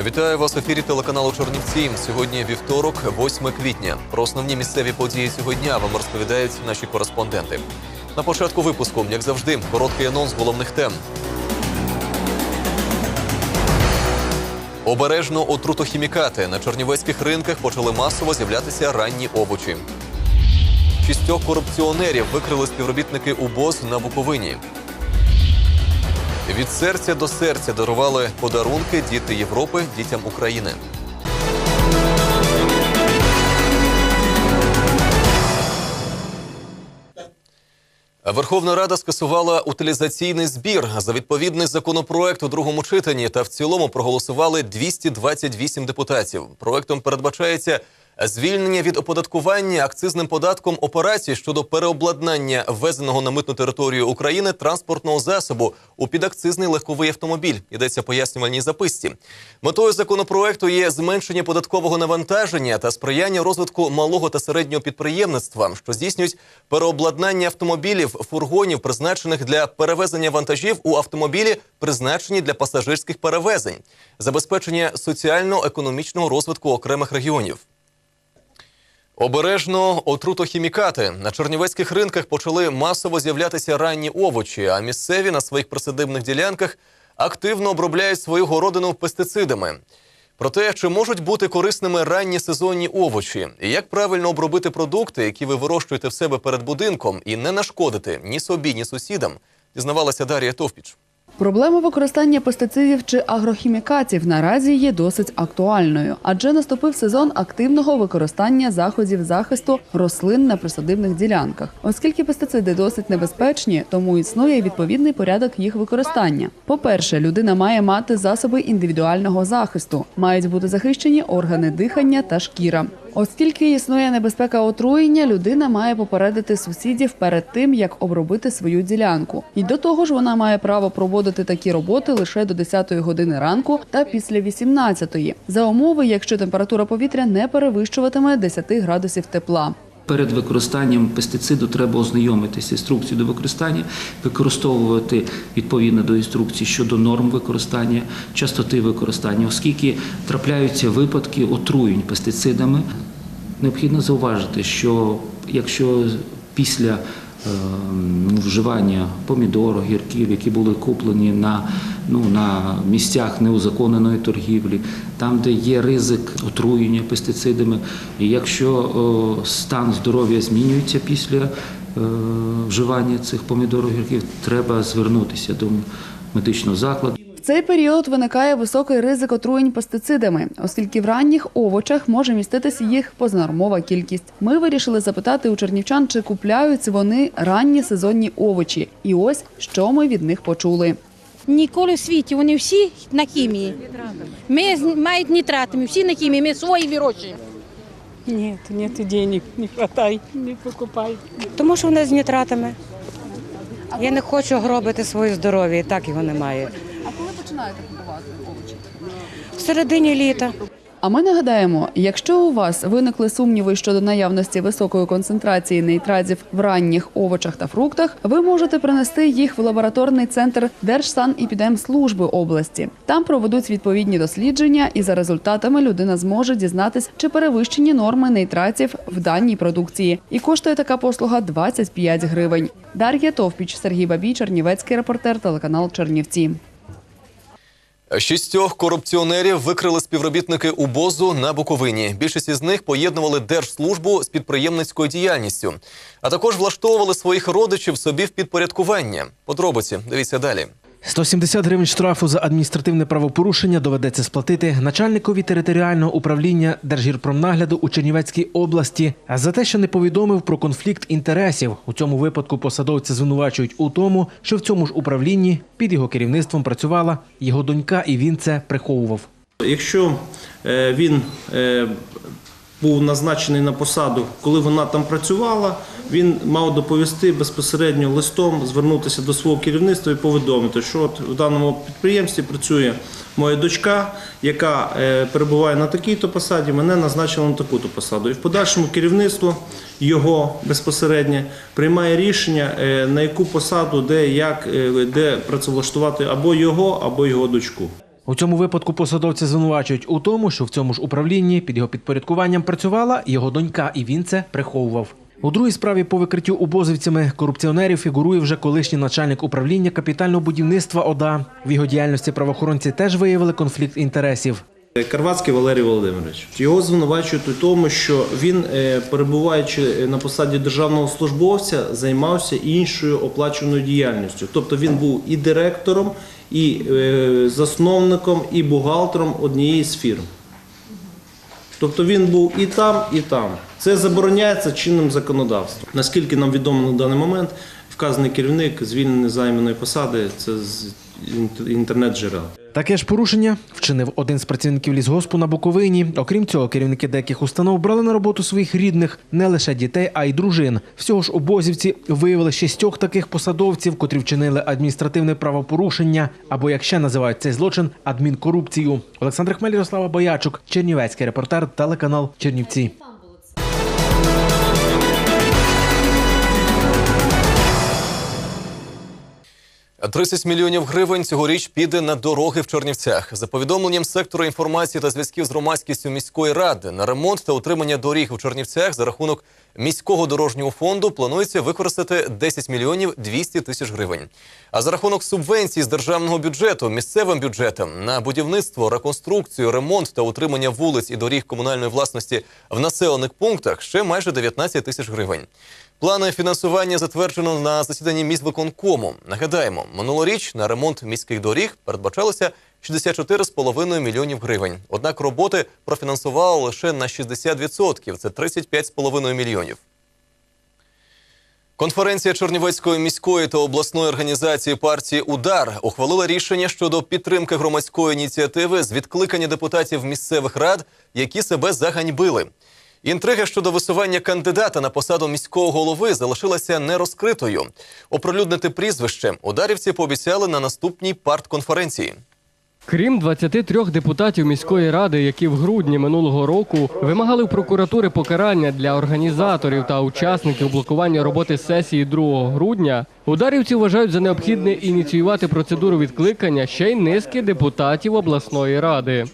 Вітаю вас в ефірі телеканалу Чорнівці. Сьогодні вівторок, 8 квітня. Про основні місцеві події цього дня вам розповідають наші кореспонденти. На початку випуску, як завжди, короткий анонс головних тем. Обережно отрутохімікати на чорнівецьких ринках почали масово з'являтися ранні овочі. Шістьох корупціонерів викрили співробітники УБОЗ на Буковині. Від серця до серця дарували подарунки діти Європи дітям України. Верховна Рада скасувала утилізаційний збір за відповідний законопроект у другому читанні та в цілому проголосували 228 депутатів. Проектом передбачається звільнення від оподаткування акцизним податком операцій щодо переобладнання ввезеного на митну територію України транспортного засобу у підакцизний легковий автомобіль. Йдеться пояснювальній записці. Метою законопроекту є зменшення податкового навантаження та сприяння розвитку малого та середнього підприємництва, що здійснюють переобладнання автомобілів, фургонів, призначених для перевезення вантажів у автомобілі, призначені для пасажирських перевезень, забезпечення соціально-економічного розвитку окремих регіонів. Обережно отрутохімікати на чернівецьких ринках почали масово з'являтися ранні овочі, а місцеві на своїх присадибних ділянках активно обробляють свою городину пестицидами. Про те, чи можуть бути корисними ранні сезонні овочі, і як правильно обробити продукти, які ви вирощуєте в себе перед будинком, і не нашкодити ні собі, ні сусідам, дізнавалася Дар'я Товпіч. Проблема використання пестицидів чи агрохімікатів наразі є досить актуальною, адже наступив сезон активного використання заходів захисту рослин на присадибних ділянках. Оскільки пестициди досить небезпечні, тому існує відповідний порядок їх використання. По-перше, людина має мати засоби індивідуального захисту, мають бути захищені органи дихання та шкіра. Оскільки існує небезпека отруєння, людина має попередити сусідів перед тим, як обробити свою ділянку. І до того ж, вона має право проводити такі роботи лише до 10 години ранку та після 18-ї, за умови, якщо температура повітря не перевищуватиме 10 градусів тепла. Перед використанням пестициду треба ознайомитися інструкцією до використання, використовувати відповідно до інструкції щодо норм використання, частоти використання, оскільки трапляються випадки отруєнь пестицидами. Необхідно зауважити, що якщо після е, ну, вживання помідор, огірків, які були куплені на, ну, на місцях неузаконеної торгівлі, там, де є ризик отруєння пестицидами, і якщо е, стан здоров'я змінюється після е, вживання цих помідор, огірків, треба звернутися до медичного закладу. В цей період виникає високий ризик отруєнь пестицидами, оскільки в ранніх овочах може міститися їх познормова кількість. Ми вирішили запитати у чернівчан, чи купляють вони ранні сезонні овочі. І ось що ми від них почули. Ніколи в світі вони всі на хімії. Ми мають нітратами, всі на хімії, ми свої вирощуємо. Ні, нет денег, не хватай, не покупай. Тому що вони з нітратами. Я не хочу гробити своє здоров'я, і так його немає. А коли починаєте купувати овочі? В середині літа. А ми нагадаємо, якщо у вас виникли сумніви щодо наявності високої концентрації нейтразів в ранніх овочах та фруктах, ви можете принести їх в лабораторний центр Держсанепідемслужби області. Там проведуть відповідні дослідження, і за результатами людина зможе дізнатись, чи перевищені норми нейтратів в даній продукції. І коштує така послуга 25 гривень. Дар'я Товпіч, Сергій Бабій, Чернівецький репортер, телеканал Чернівці. Шістьох корупціонерів викрили співробітники УБОЗу на Буковині. Більшість із них поєднували держслужбу з підприємницькою діяльністю, а також влаштовували своїх родичів собі в підпорядкування. Подробиці дивіться далі. 170 гривень штрафу за адміністративне правопорушення доведеться сплатити начальникові територіального управління Держгірпромнагляду у Чернівецькій області за те, що не повідомив про конфлікт інтересів. У цьому випадку посадовця звинувачують у тому, що в цьому ж управлінні під його керівництвом працювала його донька, і він це приховував. Якщо е, він е, був назначений на посаду, коли вона там працювала, він мав доповісти безпосередньо листом, звернутися до свого керівництва і повідомити, що от в даному підприємстві працює моя дочка, яка е, перебуває на такій-то посаді, мене назначили на таку-то посаду. І в подальшому керівництво його безпосередньо приймає рішення, е, на яку посаду, де, як, е, де працевлаштувати або його, або його дочку. У цьому випадку посадовці звинувачують у тому, що в цьому ж управлінні під його підпорядкуванням працювала його донька, і він це приховував. У другій справі по викриттю убозівцями корупціонерів фігурує вже колишній начальник управління капітального будівництва ОДА. В його діяльності правоохоронці теж виявили конфлікт інтересів. Карвацький Валерій Володимирович. Його звинувачують у тому, що він, е, перебуваючи на посаді державного службовця, займався іншою оплаченою діяльністю. Тобто він був і директором, і е, засновником, і бухгалтером однієї з фірм. Тобто він був і там, і там. Це забороняється чинним законодавством. Наскільки нам відомо на даний момент, вказаний керівник звільнений займаної посади це інтернет-джерел. Таке ж порушення вчинив один з працівників лісгоспу на Буковині. Окрім цього, керівники деяких установ брали на роботу своїх рідних не лише дітей, а й дружин. Всього ж обозівці виявили шістьох таких посадовців, котрі вчинили адміністративне правопорушення, або як ще називають цей злочин адмінкорупцію. Олександр Хмель, Ярослава Боячук, Чернівецький репортер, телеканал Чернівці. – 30 мільйонів гривень цьогоріч піде на дороги в Чернівцях. За повідомленням сектору інформації та зв'язків з громадськістю міської ради на ремонт та утримання доріг у Чернівцях за рахунок міського дорожнього фонду планується використати 10 мільйонів 200 тисяч гривень. А за рахунок субвенцій з державного бюджету місцевим бюджетом на будівництво, реконструкцію, ремонт та утримання вулиць і доріг комунальної власності в населених пунктах ще майже 19 тисяч гривень. Плани фінансування затверджено на засіданні міськвиконкому. Нагадаємо, минулоріч на ремонт міських доріг передбачалося 64,5 мільйонів гривень. Однак роботи профінансували лише на 60%, це 35,5 мільйонів. Конференція Чернівецької міської та обласної організації партії Удар ухвалила рішення щодо підтримки громадської ініціативи з відкликання депутатів місцевих рад, які себе заганьбили. Інтрига щодо висування кандидата на посаду міського голови залишилася нерозкритою. Оприлюднити прізвище ударівці пообіцяли на наступній партконференції. Крім 23 депутатів міської ради, які в грудні минулого року вимагали у прокуратури покарання для організаторів та учасників блокування роботи сесії 2 грудня, ударівці вважають за необхідне ініціювати процедуру відкликання ще й низки депутатів обласної ради.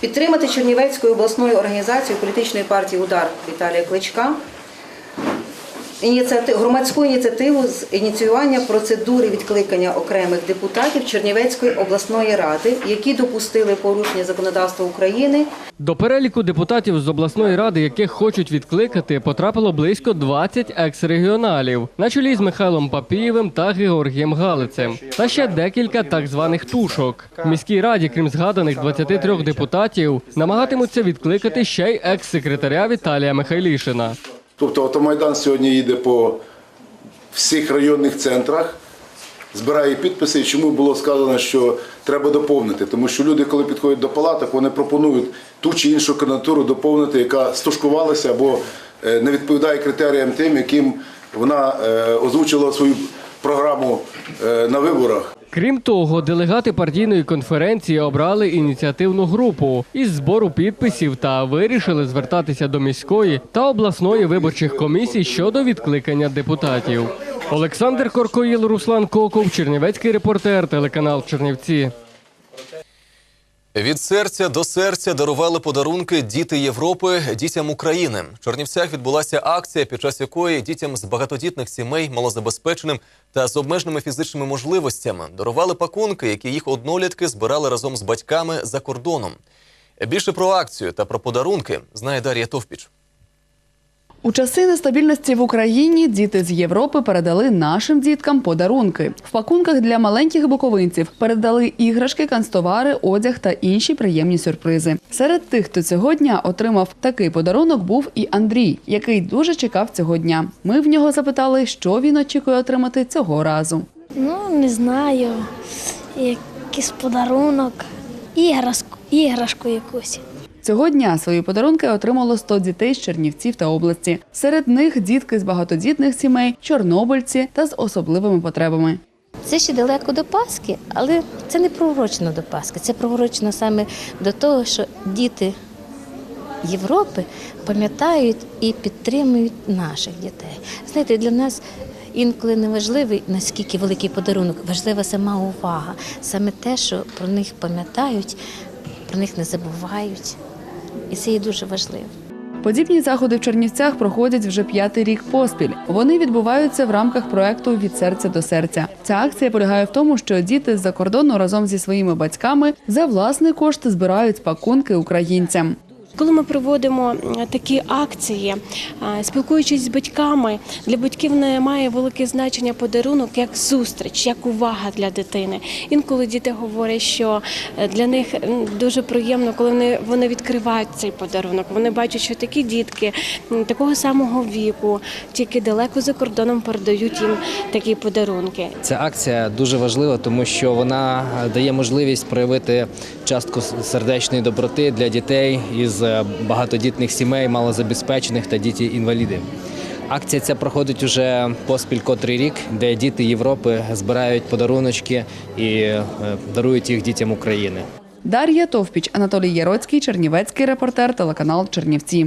Підтримати Чернівецькою обласною організацією політичної партії Удар Віталія Кличка ініціати- громадську ініціативу з ініціювання процедури відкликання окремих депутатів Чернівецької обласної ради, які допустили порушення законодавства України До переліку депутатів з обласної ради, яких хочуть відкликати, потрапило близько 20 екс-регіоналів, на чолі з Михайлом Папієвим та Георгієм Галицем, та ще декілька так званих тушок. В міській раді, крім згаданих 23 депутатів, намагатимуться відкликати ще й екс-секретаря Віталія Михайлішина. Тобто автомайдан сьогодні їде по всіх районних центрах, збирає підписи. І чому було сказано, що треба доповнити? Тому що люди, коли підходять до палаток, вони пропонують ту чи іншу кандидатуру доповнити, яка стушкувалася або е, не відповідає критеріям тим, яким вона е, озвучила свою програму е, на виборах. Крім того, делегати партійної конференції обрали ініціативну групу із збору підписів та вирішили звертатися до міської та обласної виборчих комісій щодо відкликання депутатів. Олександр Коркоїл, Руслан Коков, Чернівецький репортер, телеканал Чернівці. Від серця до серця дарували подарунки діти Європи дітям України. В Чернівцях відбулася акція, під час якої дітям з багатодітних сімей, малозабезпеченим та з обмеженими фізичними можливостями дарували пакунки, які їх однолітки збирали разом з батьками за кордоном. Більше про акцію та про подарунки знає Дар'я Товпіч. У часи нестабільності в Україні діти з Європи передали нашим діткам подарунки. В пакунках для маленьких буковинців передали іграшки, канцтовари, одяг та інші приємні сюрпризи. Серед тих, хто цього дня отримав такий подарунок, був і Андрій, який дуже чекав цього дня. Ми в нього запитали, що він очікує отримати цього разу. Ну, не знаю. Якийсь подарунок, іграшку, іграшку якусь. Цього дня свої подарунки отримало 100 дітей з Чернівців та області. Серед них дітки з багатодітних сімей, чорнобильці та з особливими потребами. Це ще далеко до Пасхи, але це не пророчно до Пасхи. Це пророчно саме до того, що діти Європи пам'ятають і підтримують наших дітей. Знаєте, для нас інколи не важливий, наскільки великий подарунок, важлива сама увага, саме те, що про них пам'ятають, про них не забувають. І це є дуже важливо. Подібні заходи в Чернівцях проходять вже п'ятий рік поспіль. Вони відбуваються в рамках проекту від серця до серця. Ця акція полягає в тому, що діти з-за кордону разом зі своїми батьками за власний кошт збирають пакунки українцям. Коли ми проводимо такі акції, спілкуючись з батьками, для батьків не має велике значення подарунок як зустріч, як увага для дитини. Інколи діти говорять, що е, для них дуже приємно, коли вони, вони відкривають цей подарунок. Вони бачать, що такі дітки такого самого віку, тільки далеко за кордоном передають їм такі подарунки. Ця акція дуже важлива, тому що вона дає можливість проявити частку сердечної доброти для дітей із багатодітних сімей, малозабезпечених та дітей-інвалідів. Акція ця проходить уже поспіль котрий рік, де діти Європи збирають подаруночки і е, дарують їх дітям України. Дар'я Товпіч, Анатолій Яроцький, Чернівецький репортер, телеканал Чернівці.